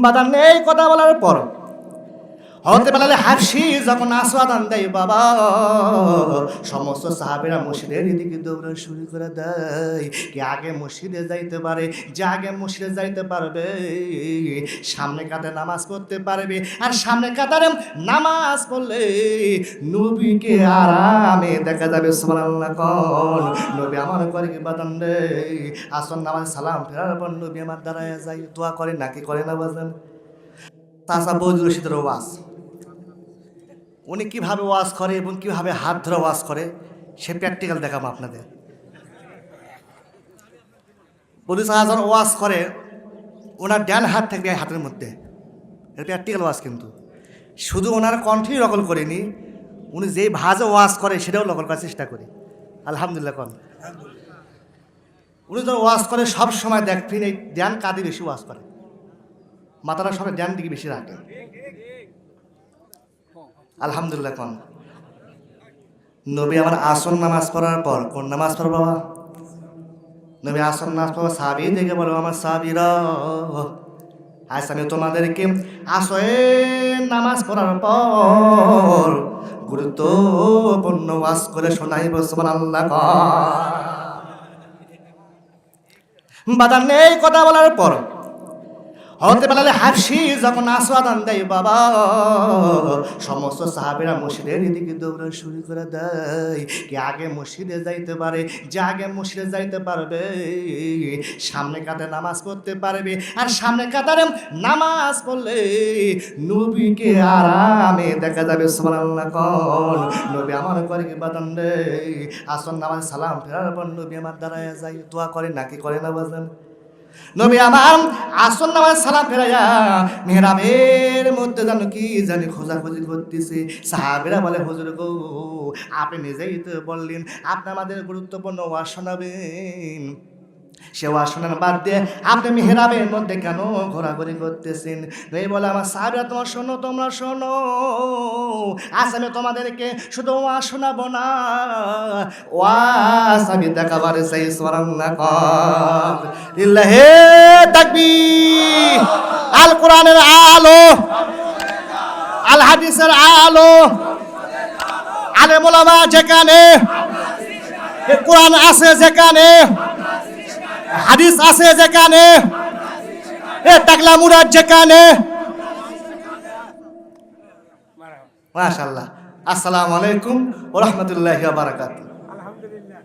বাদান এই কথা বলার পর। হতে পারলে হাসি যখন আস্বাদান দেয় বাবা। সমস্ত সাহাবেরা মসজিদের এদিকে দৌড়া শুরু করে দেয়। কি আগে মসজিদে যাইতে পারে, যে আগে মসজিদে যাইতে পারবে, সামনে কাতে নামাজ পড়তে পারবে। আর সামনে কাতারে নামাজ পড়লে নবীকে আরামে দেখা যাবে, সুবহানাল্লাহ কোন। নবী আমার করে কি বাদান রে আসন নামাজ সালাম ফেরার পর নবী আমার দাঁড়ায় যায়, দোয়া করে, নাকি করে না বাজান? তাছা বৈদ্য রশিদের ওয়াজ। উনি কীভাবে ওয়াজ করে এবং কীভাবে হাত ধরে ওয়াজ করে, সে প্র্যাকটিক্যাল দেখাবো আপনাদের। পুলিশ যখন ওয়াজ করে, ওনার ডান হাত থাকবে হাতের মধ্যে। এটা প্র্যাকটিক্যাল ওয়াজ কিন্তু। শুধু ওনার কণ্ঠেই নকল করেনি, উনি যেই ভাজে ওয়াজ করে, সেটাও নকল করার চেষ্টা করি। আলহামদুলিল্লাহ কন। উনি যখন ওয়াজ করে, সব সময় দেখবেন এই ড্যান কাঁদি বেশি ওয়াজ করে। মাথাটা সবাই ড্যান দিকে বেশি রাখে। আলহামদুলিল্লাহ কন। নবী আমার আসন নামাজ পড়ার পর, কোন নামাজ পড়ো বাবা? নবী আসন নামাজ পড়ো সাবি দেখে বলো আমার সাবিরা আজ আমি তোমাদেরকে আসয়ে নামাজ পড়ার পর গুরুত্বপূর্ণ ওয়াজ করে শোনাইব, সুবহানাল্লাহ কন বাদান নেই কথা বলার পর হতে পারলে হাসি যখন আস্বাদান দেয় বাবা। সমস্ত সাহাবেরা মসজিদের এদিকে দৌড়া শুরু করে দেয়। কি আগে মসজিদে যাইতে পারে, যে আগে মসজিদে যাইতে পারবে। সামনে কাতে নামাজ পড়তে পারবে, আর সামনে কাতারে নামাজ পড়লে নবীকে আরামে দেখা যাবে, সুবহানাল্লাহ নবী আমার করে কি বাদান রে আসন নামাজ সালাম ফেরার পর নবী আমার দাঁড়ায় যায়, দোয়া করে নাকি করে না বাজান? নবী আমার আসল নামাজ সালাম ফেরাইয়া মেহরাবের মধ্যে জানো কি জানি খোঁজাখুঁজি করতেছে। সাহাবেরা বলে, হুজুর গো, আপনি নিজেই তো বললেন, আপনি আমাদের গুরুত্বপূর্ণ ওয়াজ শোনাবেন। সে ওয়াজ শোনানো বাদ দিয়ে আপনি মেহরাবের মধ্যে কেন ঘোরাঘুরি করতেছেন? এই বলে, আমার সাহাবেরা, তোমার শোনো, তোমরা শোনো। আজ আমি তোমাদেরকে শুধু ওয়াজ শোনাবো না। ওয়াজ আমি দেখাবার সেই স্মরণ না কর। ইল্লাহে তাকবীর। আল কোরআনের আলো আল হাদিসের আলো আলে মোলামা যেখানে, কোরআন আছে যেখানে, হাদিস আছে যেখানে, এ টাকলা মুরাদ যেখানে। মাশাল্লাহ আসসালামু আলাইকুম ওয়া রাহমাতুল্লাহি